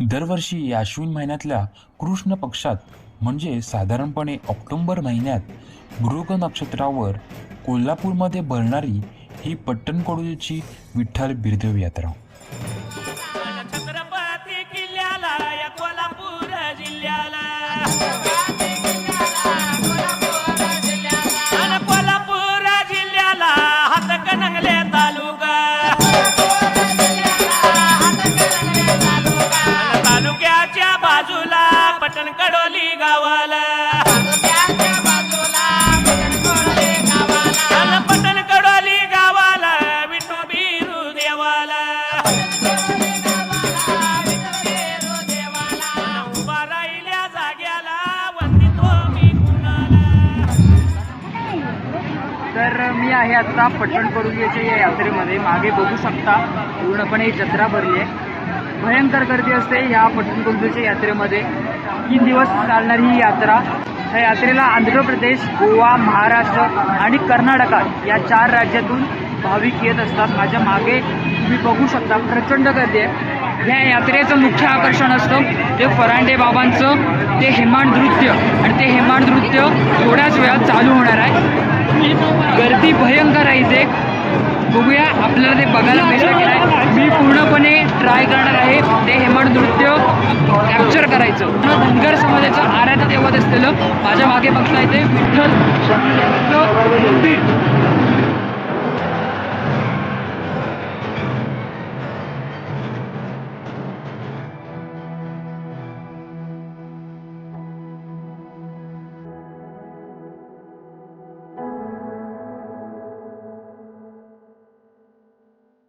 दरवर्षी या अश्विन महिन्यातल्या कृष्ण पक्षात म्हणजे साधारणपणे ऑक्टोबर महिन्यात मृग नक्षत्रावर कोल्हापूरमध्ये भरणारी ही पट्टणकडूची विठ्ठल बिरदेव यात्रा. छत्रपती किल्ल्याला या कोल्हापूर जिल्ह्याला. तर मी आहे आता पट्टणकडुलीच्या या यात्रेमध्ये. मागे बघू शकता पूर्णपणे जत्रा भरली आहे. भयंकर गर्दी असते या पट्टणकडुलीच्या यात्रेमध्ये. तीन दिवस चालणारी ही यात्रा. या यात्रेला आंध्र प्रदेश गोवा महाराष्ट्र आणि कर्नाटका या चार राज्यातून भाविक येत असतात. माझ्या मागे तुम्ही बघू शकता प्रचंड गर्दी आहे. ह्या यात्रेचं मुख्य आकर्षण असतं ते फरांडे बाबांचं ते हेमाड नृत्य. आणि ते हेमाड नृत्य थोड्याच वेळात चालू होणार आहे. गर्दी भयंकर आहे इथे. बघूया आपल्याला ते बघायला भेटलं की नाही. मी पूर्णपणे ट्राय करणार आहे ते हेमाड नृत्य कॅप्चर करायचं. धनगर समाजाचं आराध्य देवत असलेलं माझ्या मागे बघता येते विठ्ठल.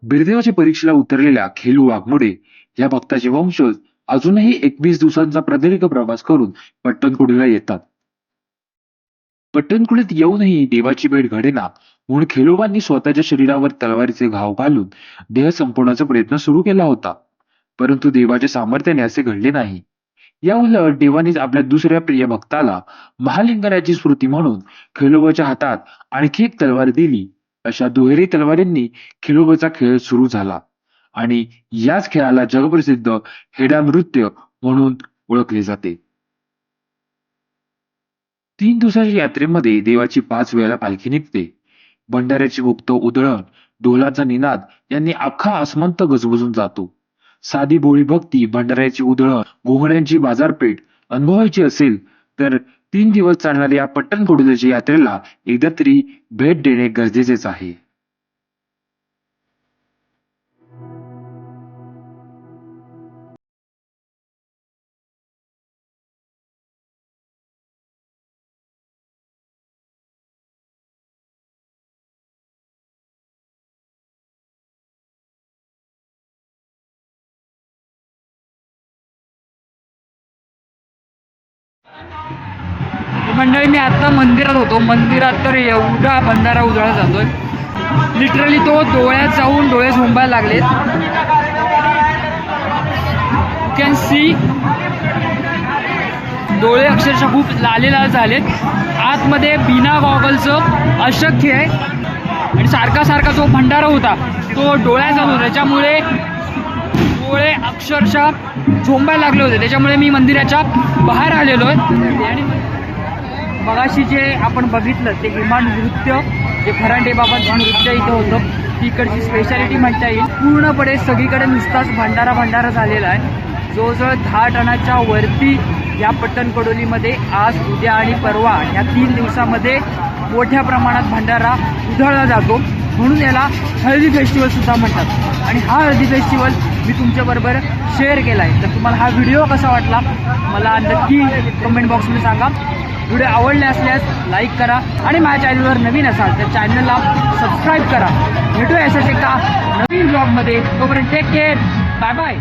बिरदेवाच्या परीक्षेला उतरलेल्या खेलू वाघमोडे या भक्ताचे वंशज अजूनही एकवीस दिवसांचा प्रदीर्घ प्रवास करून पट्टणकुडीला येतात. पट्टणकुडीत येऊनही देवाची भेट घडेना म्हणून खेलोबांनी स्वतःच्या शरीरावर तलवारीचे घाव घालून देह संपवण्याचा प्रयत्न सुरू केला होता. परंतु देवाच्या सामर्थ्याने असे घडले नाही. या उलट देवानेच आपल्या दुसऱ्या प्रिय भक्ताला महालिंगराची स्मृती म्हणून खेलोबाच्या हातात आणखी एक तलवार दिली. अशा दुहेरी तलवारींनी खिलोबाचा खेळ सुरू झाला. आणि याच खेळाला जगप्रसिद्ध हेडा नृत्य म्हणून ओळखले जाते. तीन दिवसाच्या यात्रेमध्ये देवाची पाच वेळेला पालखी निघते. भंडाऱ्याची मुक्त उधळण ढोलाचा निनाद यांनी अख्खा आसमंत गजबजून जातो. साधी भोळी भक्ती भंडाऱ्याची उधळण घोंगड्यांची बाजारपेठ अनुभवायची असेल तर तीन दिवस चालणाऱ्या पट्टणकोडीच्या यात्रेला एकदा तरी भेट देणे गरजेचेच आहे. मंडळी मी आता मंदिरात होतो. मंदिरात तर एवढा बंधारा उजळा जातोय. लिटरली तो डोळ्यात जाऊन डोळे झोंबायला लागलेत. यू कॅन सी डोळे अक्षरशः खूप लाले लाल झालेत. आतमध्ये बिना गॉगलचं अशक्य आहे. आणि सारखा सारखा जो भंडारा होता तो डोळ्यात जात होता. त्याच्यामुळे डोळे अक्षरशः झोंबायला लागले होते. त्याच्यामुळे मी मंदिराच्या बाहेर आलेलो आहे. आणि मगाशी जे आपण बघितलं ते इमान नृत्य जे फरांडे बाबांचं नृत्य इथं होतं तिकडची स्पेशालिटी म्हणता येईल. पूर्णपणे सगळीकडे नुसताच भंडारा भंडारा झालेला आहे. जवळजवळ दहा टनाच्या वरती या पट्टणकडोलीमध्ये आज उद्या आणि परवा या तीन दिवसामध्ये मोठ्या प्रमाणात भंडारा उधळला जातो. म्हणून याला हळदी फेस्टिवल सुद्धा म्हणतात. आणि हा हळदी फेस्टिवल मी तुमच्याबरोबर शेअर केला आहे तर तुम्हाला हा व्हिडिओ कसा वाटला मला नक्की कमेंट बॉक्समध्ये सांगा. व्हिडिओ आवडले असल्यास लाईक करा आणि माझ्या चॅनलवर नवीन असाल तर चॅनलला सबस्क्राईब करा. भेटूया अशाच एका नवीन ब्लॉगमध्ये तोपर्यंत टेक केअर बाय बाय